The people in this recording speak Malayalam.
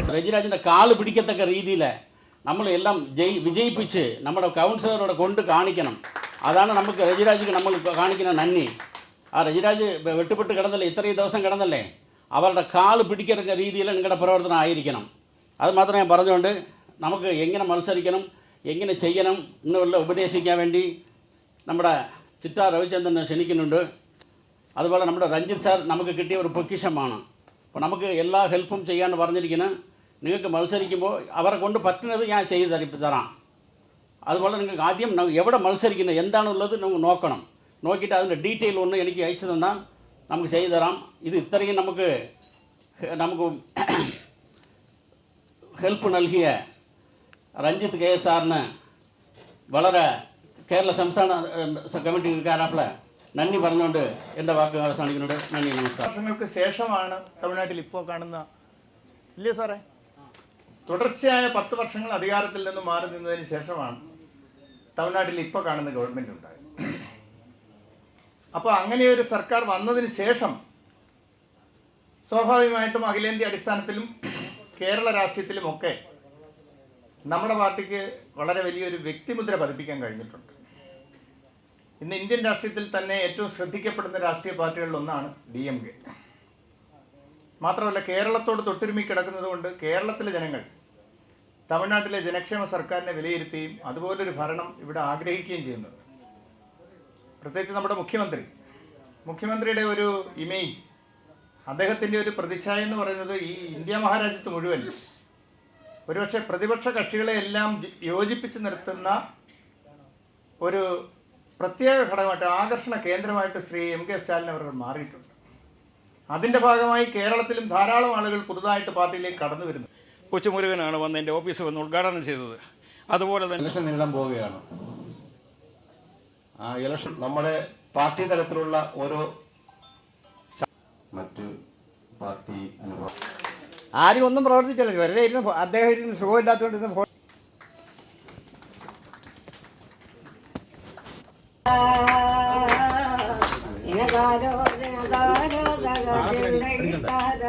രജിരാജിന്റെ കാൽ പിടിക്കത്തക്ക രീതിയിൽ നമ്മളെല്ലാം ജയി വിജയിപ്പിച്ച് നമ്മുടെ കൗൺസിലറോടെ കൊണ്ട് കാണിക്കണം. അതാണ് നമുക്ക് രജിരാജിക്ക് നമ്മൾ കാണിക്കുന്ന നന്ദി. ആ രജിരാജ് വെട്ടുപെട്ട് കിടന്നല്ലേ? ഇത്രയും ദിവസം കിടന്നല്ലേ? അവരുടെ കാൽ പിടിക്കുന്ന രീതിയിൽ നിങ്ങളുടെ പ്രവർത്തനം ആയിരിക്കണം. അത് മാത്രമേ ഞാൻ പറഞ്ഞുകൊണ്ട് നമുക്ക് എങ്ങനെ മത്സരിക്കണം എങ്ങനെ ചെയ്യണം എന്നുള്ള ഉപദേശിക്കാൻ വേണ്ടി നമ്മുടെ ചിത്ത രവിചന്ദ്രനെ ക്ഷണിക്കുന്നുണ്ട്. അതുപോലെ നമ്മുടെ രഞ്ജിത്ത് സാർ നമുക്ക് കിട്ടിയ ഒരു പൊക്കിഷമാണ്. അപ്പോൾ നമുക്ക് എല്ലാ ഹെൽപ്പും ചെയ്യാൻ പറഞ്ഞിരിക്കുന്നത് നിങ്ങൾക്ക് മത്സരിക്കുമ്പോൾ അവരെ കൊണ്ട് പറ്റുന്നത് ഞാൻ ചെയ്തു തരി തരാം അതുപോലെ നിങ്ങൾക്ക് ആദ്യം ന- എവിടെ മത്സരിക്കുന്നത് എന്താണുള്ളത് നമുക്ക് നോക്കണം നോക്കിയിട്ട് അതിൻ്റെ ഡീറ്റെയിൽ ഒന്ന് എനിക്ക് അയച്ചു തന്നാൽ നമുക്ക് ചെയ്തു തരാം ഇത് ഇത്രയും നമുക്ക് ഹെ- നമുക്ക് ഹെൽപ്പ് നൽകിയ രഞ്ജിത്ത് കെ എസ് സാറിന് വളരെ കേരള സംസ്ഥാന ഏഹ്, കമ്മിറ്റിക്കാരായിട്ടുള്ള നന്ദി പറഞ്ഞുകൊണ്ട് എന്റെ വാക്ക് അവസാനിക്കുന്നുണ്ട്. നന്ദി നമസ്കാരം. വർഷങ്ങൾക്ക് ശേഷമാണ് തമിഴ്നാട്ടിൽ ഇപ്പോൾ കാണുന്ന ഇല്ലേ സാറേ? തുടർച്ചയായ പത്ത് വർഷങ്ങൾ അധികാരത്തിൽ നിന്ന് മാറി നിന്നതിന് ശേഷമാണ് തമിഴ്നാട്ടിൽ ഇപ്പോൾ കാണുന്ന ഗവൺമെന്റ് ഉണ്ടായത്. അപ്പോൾ അങ്ങനെ ഒരു സർക്കാർ വന്നതിന് ശേഷം സ്വാഭാവികമായിട്ടും അഖിലേന്ത്യ അടിസ്ഥാനത്തിലും കേരള രാഷ്ട്രീയത്തിലുമൊക്കെ നമ്മുടെ പാർട്ടിക്ക് വളരെ വലിയൊരു വ്യക്തിമുദ്ര പതിപ്പിക്കാൻ കഴിഞ്ഞിട്ടുണ്ട്. ഇന്ന് ഇന്ത്യൻ രാഷ്ട്രീയത്തിൽ തന്നെ ഏറ്റവും ശ്രദ്ധിക്കപ്പെടുന്ന രാഷ്ട്രീയ പാർട്ടികളിൽ ഒന്നാണ് ഡി എം കെ. മാത്രമല്ല കേരളത്തോട് തൊട്ടുരുമി കിടക്കുന്നതുകൊണ്ട് കേരളത്തിലെ ജനങ്ങൾ തമിഴ്നാട്ടിലെ ജനക്ഷേമ സർക്കാരിനെ വിലയിരുത്തുകയും അതുപോലൊരു ഭരണം ഇവിടെ ആഗ്രഹിക്കുകയും ചെയ്യുന്നുണ്ട് പ്രത്യേകിച്ച് നമ്മുടെ മുഖ്യമന്ത്രി. മുഖ്യമന്ത്രിയുടെ ഒരു ഇമേജ് അദ്ദേഹത്തിന്റെ ഒരു പ്രതിച്ഛായ എന്ന് പറയുന്നത് ഈ ഇന്ത്യ മഹാരാജ്യത്ത് മുഴുവൻ. ഒരുപക്ഷെ പ്രതിപക്ഷ കക്ഷികളെ എല്ലാം യോജിപ്പിച്ച് നിർത്തുന്ന ഒരു പ്രത്യേക ഘടകമായിട്ട് ആകർഷണ കേന്ദ്രമായിട്ട് ശ്രീ എം കെ സ്റ്റാലിൻ അവർ മാറിയിട്ടുണ്ട്. അതിന്റെ ഭാഗമായി കേരളത്തിലും ധാരാളം ആളുകൾ പുതുതായിട്ട് പാർട്ടിയിലേക്ക് കടന്നു വരുന്നു. കൊച്ചുമുരുകനാണ് വന്ന് എന്റെ ഓഫീസ് വന്ന് ഉദ്ഘാടനം ചെയ്തത്. അതുപോലെ തന്നെ ഇലക്ഷൻ നേരിടാൻ പോവുകയാണ്. ആ ഇലക്ഷൻ നമ്മുടെ പാർട്ടി തലത്തിലുള്ള ഓരോ മറ്റ് പാർട്ടി അനുഭവം ആരും ഒന്നും പ്രവർത്തിച്ചില്ല വെറുതെ ഇരുന്ന് അദ്ദേഹം ഇരുന്ന് സുഖമില്ലാത്തതുകൊണ്ട് ഫോ ദിനകാരോ ദിനകാരോ ദഗ ദിനകിതാര